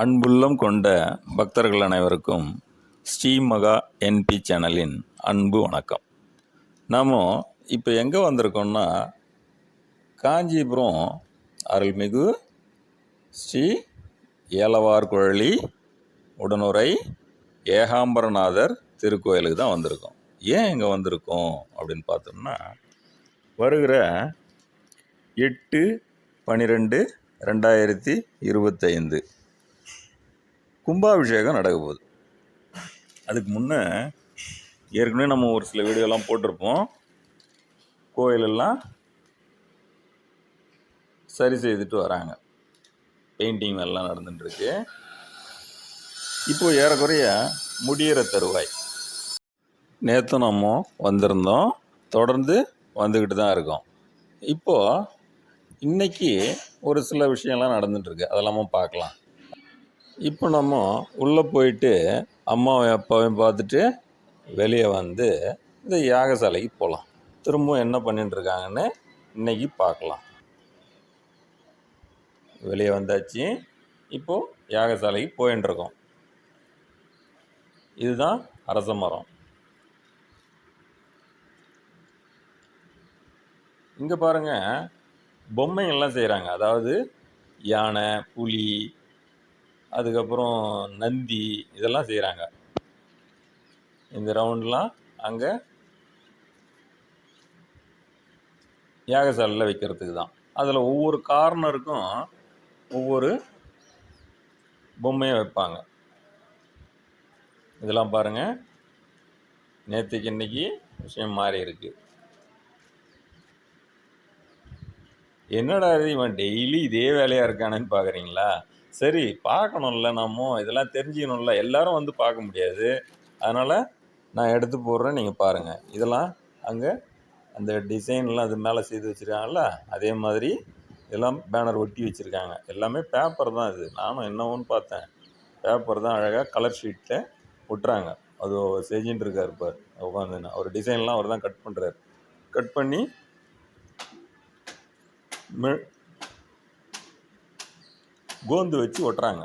அன்புள்ளம் கொண்ட பக்தர்கள் அனைவருக்கும் ஸ்ரீ மகா என்பி சேனலின் அன்பு வணக்கம். நாம் இப்போ எங்கே வந்திருக்கோம்னா காஞ்சிபுரம் அருள்மிகு ஸ்ரீ ஏலவார் குழலி உடனுரை ஏகாம்பரநாதர் திருக்கோயிலுக்கு தான் வந்திருக்கோம். ஏன் இங்கே வந்திருக்கோம் அப்படின்னு பார்த்தோம்னா வருகிற எட்டு பன்னிரெண்டு ரெண்டாயிரத்தி இருபத்தைந்து கும்பாபிஷேகம் நடக்க போகுது. அதுக்கு முன்னே ஏற்கனவே நம்ம ஒரு சில வீடியோலாம் போட்டிருப்போம். கோயிலெல்லாம் சரி செய்துட்டு வராங்க. பெயிண்டிங் எல்லாம் நடந்துட்டுருக்கு. இப்போ ஏறக்குறைய முடியிற தருவாய். நேற்று நம்ம வந்திருந்தோம். தொடர்ந்து வந்துக்கிட்டு தான் இருக்கோம். இப்போது இன்றைக்கி ஒரு சில விஷயம்லாம் நடந்துட்டுருக்கு. அதெல்லாமும் பார்க்கலாம். இப்போ நம்ம உள்ளே போயிட்டு அம்மாவையும் அப்பாவையும் பார்த்துட்டு வெளியே வந்து இந்த யாகசாலைக்கு போகலாம். திரும்பவும் என்ன பண்ணிட்டு இருக்காங்கன்னு இன்னைக்கு பார்க்கலாம். வெளியே வந்தாச்சு. இப்போது யாகசாலைக்கு போயின்ட்டுருக்கோம் இதுதான் அரச மரம். இங்கே பாருங்க பொம்மைங்கள்லாம் செய்கிறாங்க அதாவது யானை புலி அதுக்கப்புறம் நந்தி இதெல்லாம் செய்கிறாங்க இந்த ரவுண்ட்லாம் அங்கே யாகசாலையில் வைக்கிறதுக்கு தான். அதில் ஒவ்வொரு கார்னருக்கும் ஒவ்வொரு பொம்மையை வைப்பாங்க. இதெல்லாம் பாருங்கள் நேற்றுக்கு இன்னைக்கு விஷயம் மாறி இருக்கு. என்னடா இது இவன் டெய்லி இதே வேலையாக இருக்கானேன்னு பார்க்குறீங்களா சரி பார்க்கணும்ல நம்ம இதெல்லாம் தெரிஞ்சுக்கணும்ல. எல்லாரும் வந்து பார்க்க முடியாது. அதனால் நான் எடுத்து போடுறேன். நீங்கள் பாருங்கள் இதெல்லாம் அங்கே அந்த டிசைன்லாம் அது மேலே செய்து வச்சுருக்காங்கல்ல? அதே மாதிரி இதெல்லாம் பேனர் ஒட்டி வச்சுருக்காங்க. எல்லாமே பேப்பர் தான் இது. நானும் என்னவோன்னு பார்த்தேன். பேப்பர் தான் அழகாக கலர் ஷீட்டில் ஒட்டுறாங்க. அது அவர் செஞ்சுட்டு இருக்கார் பார் உட்காந்து அவர் டிசைன்லாம் அவர் தான் கட் பண்ணுறாரு கட் பண்ணி கோந்து வச்சு ஒட்டுறாங்க.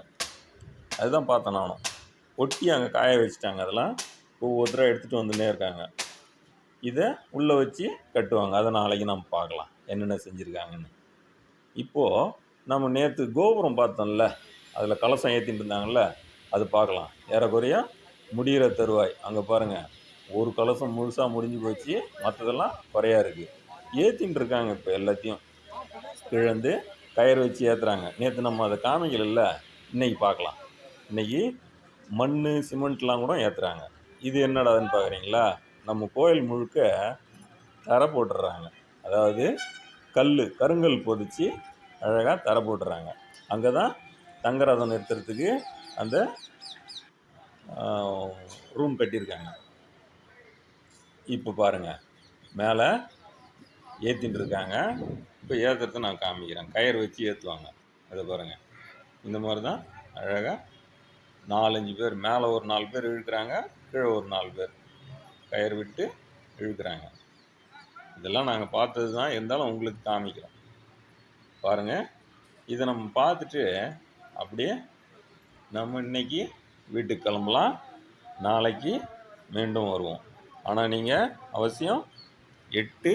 அதுதான் பார்த்தேன் நானும். ஒட்டி அங்கே காய வச்சுட்டாங்க அதெல்லாம். ஒவ்வொருத்தராக எடுத்துகிட்டு வந்துன்னே இருக்காங்க. இதை உள்ளே வச்சு கட்டுவாங்க. அதை நாளைக்கு நம்ம பார்க்கலாம். என்னென்ன செஞ்சுருக்காங்கன்னு. இப்போது நம்ம நேற்று கோபுரம் பார்த்தோம்ல. அதில் கலசம் ஏற்றிட்டு இருந்தாங்கல்ல. அது பார்க்கலாம். ஏறக்குறைய முடிகிற தருவாய். அங்கே பாருங்கள் ஒரு கலசம் முழுசாக முடிஞ்சு போச்சு. மற்றதெல்லாம் குறையா இருக்குது ஏற்றின்னு இருக்காங்க இப்போ எல்லாத்தையும். கிழந்து கயிறு வச்சு ஏற்றுறாங்க நேற்று நம்ம அதை காமிக்கல இன்னைக்கு பார்க்கலாம் இன்னைக்கு மண் சிமெண்ட்லாம் கூட ஏற்றுறாங்க இது என்னடாதுன்னு பார்க்குறீங்களா நம்ம கோயில் முழுக்க தரை போட்டுடுறாங்க அதாவது கல் கருங்கல் பொதிச்சு அழகாக தரை போட்டுறாங்க. அங்கே தான் தங்கரதம் நிறுத்துறதுக்கு அந்த ரூம் கட்டியிருக்காங்க. இப்போ பாருங்கள் மேலே ஏற்றிட்டு இருக்காங்க இப்போ ஏற்றுறத நான் காமிக்கிறேன். கயிறு வச்சு ஏற்றுவாங்க அதை பாருங்கள் இந்த மாதிரி தான் அழகாக நாலஞ்சு பேர் மேலே ஒரு நாலு பேர் இழுக்கிறாங்க கீழே ஒரு நாலு பேர் கயிறு விட்டு இழுக்கிறாங்க. இதெல்லாம் நாங்கள் பார்த்தது தான் இருந்தாலும் உங்களுக்கு காமிக்கிறோம் பாருங்கள் இதை நம்ம பார்த்துட்டு அப்படியே நம்ம இன்னைக்கு வீட்டுக்கு கிளம்பலாம். நாளைக்கு மீண்டும் வருவோம். ஆனால் நீங்கள் அவசியம் எட்டு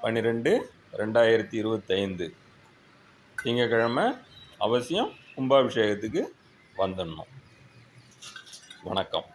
பன்னிரெண்டு ரெண்டாயிரத்தி இருபத்தைந்து. திங்கக்கிழமை அவசியம் கும்பாபிஷேகத்துக்கு வந்துடணும் வணக்கம்.